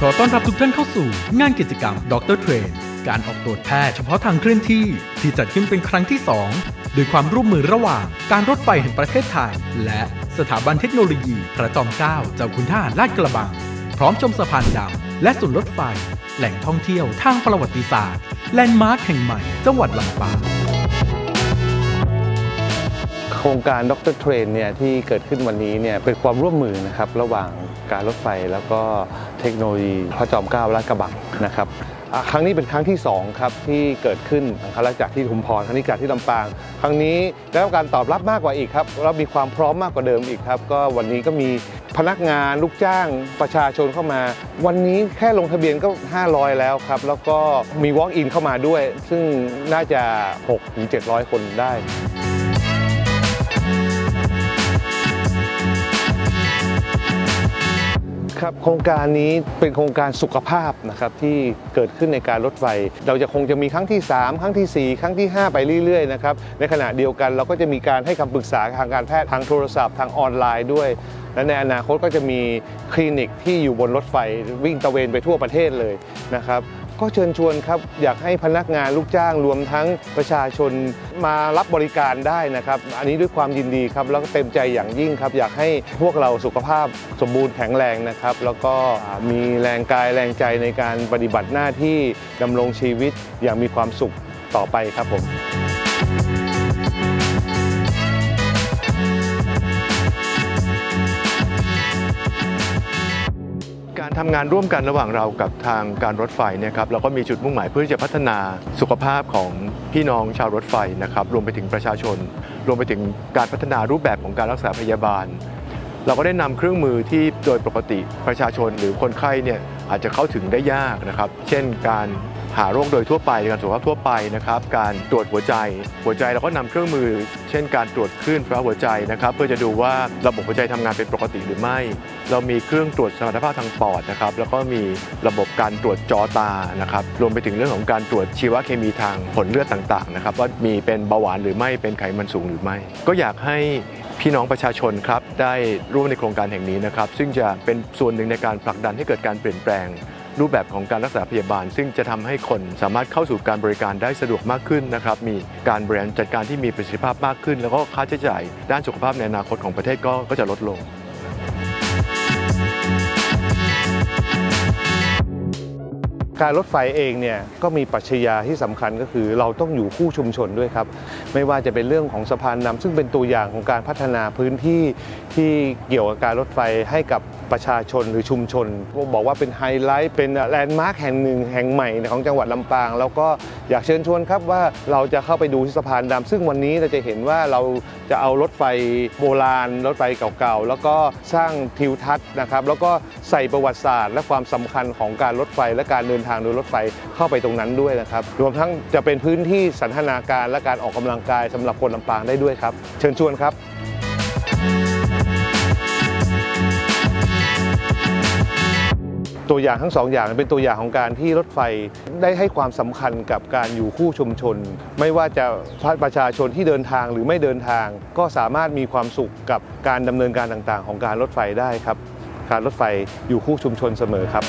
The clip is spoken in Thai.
ขอต้อนรับทุกท่านเข้าสู่ งานกิจกรรมดรเทรนการออกตรวจแพทย์เฉพาะทางเคลื่อนที่ ที่จัดขึ้นเป็นครั้งที่ 2 โดยความร่วมมือระหว่างการรถไฟแห่งประเทศไทย และสถาบันเทคโนโลยีพระจอมเกล้าเจ้าคุณทหารลาดกระบัง พร้อมชมสะพานดำและศูนรถไฟ แหล่งท่องเที่ยวทางประวัติศาสตร์ แลนด์มาร์คแห่งใหม่จังหวัดลำปาง โครงการด็อกเตอร์เทรนเนี่ยที่เกิดขึ้นวันนี้เนี่ยเป็นความร่วมมือนะครับระหว่างการรถไฟแล้วก็เทคโนโลยีพระจอมเกล้าลาดกระบังนะครับครั้งนี้เป็นครั้งที่2ครับที่เกิดขึ้นครั้งแรกจากที่ชุมพรครั้งนี้จากที่ลำปาง ครั้งนี้ได้รับการตอบรับมากกว่าอีกครับเรามีความพร้อมมากกว่าเดิมอีกครับก็วันนี้ก็มีพนักงานลูกจ้างประชาชนเข้ามา วันนี้แค่ลงทะเบียนก็ 500 แล้วครับ แล้วก็มี walk in เข้ามาด้วย ซึ่งน่าจะ 6-700 คนได้ ครับโครงการนี้เป็นโครงการสุขภาพนะครับที่เกิดขึ้นในการรถไฟ เราจะคงจะมีครั้งที่ 3 ครั้งทีสี่ 4 ครั้งที่ 5 ไปเรื่อยๆนะครับในขณะเดียวกันเราก็จะมีการให้คำปรึกษาทางการแพทย์ทางโทรศัพท์ทางออนไลน์ด้วย และในอนาคตก็จะมีคลินิกที่อยู่บนรถไฟวิ่งตะเวนไปทั่วประเทศเลยนะครับ ก็เชิญชวนครับ อยากให้พนักงานลูกจ้างรวมทั้งประชาชนมารับบริการได้นะครับ อันนี้ด้วยความยินดีครับ แล้วก็เต็มใจอย่างยิ่งครับ อยากให้พวกเราสุขภาพสมบูรณ์แข็งแรงนะครับ แล้วก็มีแรงกายแรงใจในการปฏิบัติหน้าที่ดำรงชีวิตอย่างมีความสุขต่อไปครับผม การทำงานร่วมกันระหว่างเรากับทางการรถไฟเนี่ยครับเราก็มีจุดมุ่งหมายเพื่อที่จะพัฒนาสุขภาพของพี่น้องชาวรถไฟนะครับรวมไปถึงประชาชน รวมไปถึงการพัฒนารูปแบบของการรักษาพยาบาล เราก็ได้นำเครื่องมือที่โดยปกติประชาชนหรือคนไข้เนี่ยอาจจะเข้าถึงได้ยากนะครับ เช่นการ หาโรคโดยทั่วไปการสุขภาพทั่วไปนะครับการตรวจหัวใจ หัวใจเราก็นำเครื่องมือ เช่นการตรวจคลื่นฟ้าหัวใจนะครับเพื่อจะดูว่าระบบหัวใจทำงานเป็นปกติหรือไม่ เรามีเครื่องตรวจสมรรถภาพทางปอดนะครับแล้วก็มีระบบการตรวจจอตานะครับรวมไปถึงเรื่องของการตรวจชีวเคมีทางผลเลือดต่างๆนะครับว่ามีเป็นเบาหวานหรือไม่เป็นไขมันสูงหรือไม่ ก็อยากให้พี่น้องประชาชนครับได้ร่วมในโครงการแห่งนี้นะครับซึ่งจะเป็นส่วนหนึ่งในการผลักดันให้เกิดการเปลี่ยนแปลง รูปแบบของการรักษาพยาบาล ซึ่งจะทำให้คนสามารถเข้าสู่การบริการได้สะดวกมากขึ้นนะครับมีการบริหารจัดการที่มีประสิทธิภาพมากขึ้น แล้วก็ค่าใช้จ่ายด้านสุขภาพในอนาคตของประเทศก็ก็จะลดลงการรถไฟเองเนี่ยก็มีปรัชญาที่สำคัญก็คือ เราต้องอยู่คู่ชุมชนด้วยครับ ไม่ว่าจะเป็นเรื่องของสะพานนำซึ่งเป็นตัวอย่างของการพัฒนาพื้นที่ที่เกี่ยวกับการรถไฟให้กับ ประชาชนหรือชุมชน บอกว่าเป็นไฮไลท์ เป็นแลนด์มาร์คแห่งหนึ่งแห่งใหม่ของจังหวัดลำปาง แล้วก็อยากเชิญชวนครับว่าเราจะเข้าไปดูที่สะพานดำซึ่งวันนี้เราจะเห็นว่าเราจะเอารถไฟโบราณ รถไฟเก่าๆ แล้วก็สร้างทิวทัศน์นะครับ แล้วก็ใส่ประวัติศาสตร์ และความสำคัญของการรถไฟ และการเดินทางโดยรถไฟเข้าไปตรงนั้นด้วยนะครับ รวมทั้งจะเป็นพื้นที่สันทนาการและการออกกำลังกายสำหรับคนลำปางได้ด้วยครับ เชิญชวนครับ ตัวอย่างทั้งสองอย่างเป็นตัวอย่างของการที่รถไฟได้ให้ความสำคัญกับการอยู่คู่ชุมชน ไม่ว่าจะประชาชนที่เดินทางหรือไม่เดินทาง ก็สามารถมีความสุขกับการดำเนินการต่างๆ ของการรถไฟได้ครับ การรถไฟอยู่คู่ชุมชนเสมอครับ